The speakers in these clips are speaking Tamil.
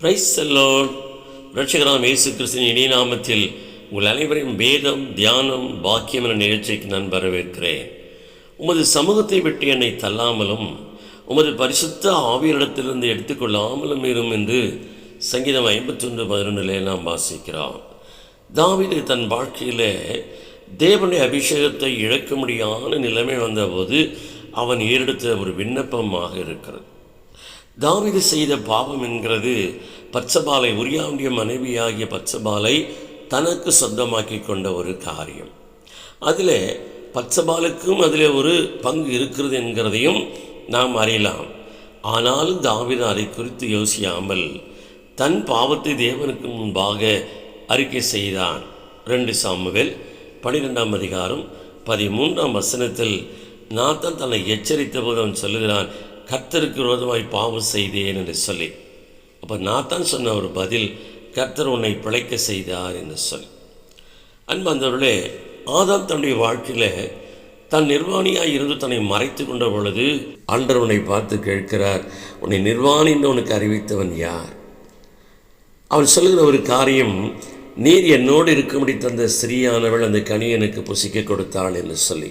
பிரைஸ் செல்லோன் ரட்சகராம் இயேசு கிறிஸ்தின் இணைநாமத்தில் உங்கள் அனைவரையும் வேதம் தியானம் பாக்கியம் என நிகழ்ச்சிக்கு நான் வரவேற்கிறேன். உமது சமூகத்தை விட்டு என்னை தள்ளாமலும் உமது பரிசுத்த ஆவியரிடத்திலிருந்து எடுத்துக்கொள்ளாமலும் இரும் என்று சங்கீதம் ஐம்பத்தொன்று பதினொன்றிலே நாம் வாசிக்கிறோம். தாவிது தன் வாழ்க்கையில் தேவனுடைய அபிஷேகத்தை இழக்க முடியாத நிலைமை வந்தபோது அவன் ஏறெடுத்த ஒரு விண்ணப்பமாக இருக்கிறது. தாவிது செய்த பாவம் என்கிறது பச்சபாலை உரியாவுடைய மனைவியாகிய பச்சபாலை தனக்கு சொந்தமாக்கி கொண்ட ஒரு காரியம். அதில் பச்சபாலுக்கும் அதில் ஒரு பங்கு இருக்கிறது என்கிறதையும் நாம் அறியலாம். ஆனாலும் தாவிது அதை குறித்து யோசியாமல் தன் பாவத்தை தேவனுக்கு முன்பாக அறிக்கை செய்தான். ரெண்டு சாமுவேல் பனிரெண்டாம் அதிகாரம் பதிமூன்றாம் வசனத்தில் நாத்தான் தன்னை எச்சரித்த போது அவன் சொல்லுகிறான் கர்த்தருக்கு விரோதமாய் பாவம் செய்தேன் என்று சொல்லி. அப்போ நான் தான் சொன்ன ஒரு பதில் கர்த்தர் உன்னை பிழைக்க செய்தார் என்று சொல்லி. அன்பந்தவர்களே ஆதாம் தன்னுடைய வாழ்க்கையில் தன் நிர்வாணியாக இருந்து தன்னை மறைத்து கொண்ட பொழுது ஆண்டவர் உன்னை பார்த்து கேட்கிறார் உன்னை நிர்வாணி என்று உனக்கு அறிவித்தவன் யார்? அவன் சொல்லுகிற ஒரு காரியம் நீர் என்னோடு இருக்கும்படி தந்த ஸ்திரீயானவள் அந்த கனி எனக்கு புசிக்க கொடுத்தாள் என்று சொல்லி.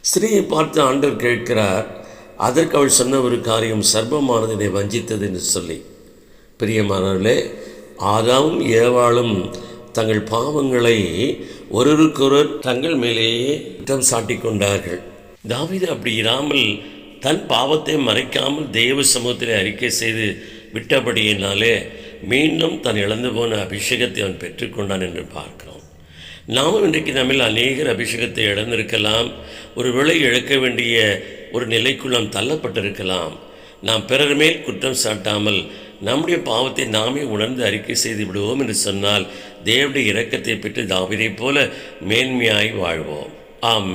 ஸ்திரீயை பார்த்து ஆண்டவர் கேட்கிறார் அதற்கு அவள் சொன்ன ஒரு காரியம் சர்ப்பமானது என்னை வஞ்சித்தது என்று சொல்லி. பிரியமானவர்களே ஆதாவும் ஏவாளும் தங்கள் பாவங்களை ஒருவருக்கொருவர் தங்கள் மேலேயே குற்றம் சாட்டிக் கொண்டார்கள். தாவிது அப்படி இராமல் தன் பாவத்தை மறைக்காமல் தெய்வ சமூகத்தில் அறிக்கை செய்து விட்டபடியினாலே மீண்டும் தன் இழந்து போன அபிஷேகத்தை அவன் பெற்றுக்கொண்டான் என்று பார்க்கிறோம். நாமும் இன்றைக்கு நம்மில் அநேகர் அபிஷேகத்தை இழந்திருக்கலாம். ஒரு விலை இழக்க வேண்டிய ஒரு நிலைக்குள் நாம் தள்ளப்பட்டிருக்கலாம். நாம் பிறர் மேல் குற்றம் சாட்டாமல் நம்முடைய பாவத்தை நாமே உணர்ந்து அறிக்கை செய்து விடுவோம் என்று சொன்னால் தேவனுடைய இரக்கத்தை பெற்று தாவிதைப் போல மேன்மையாய் வாழ்வோம். ஆம்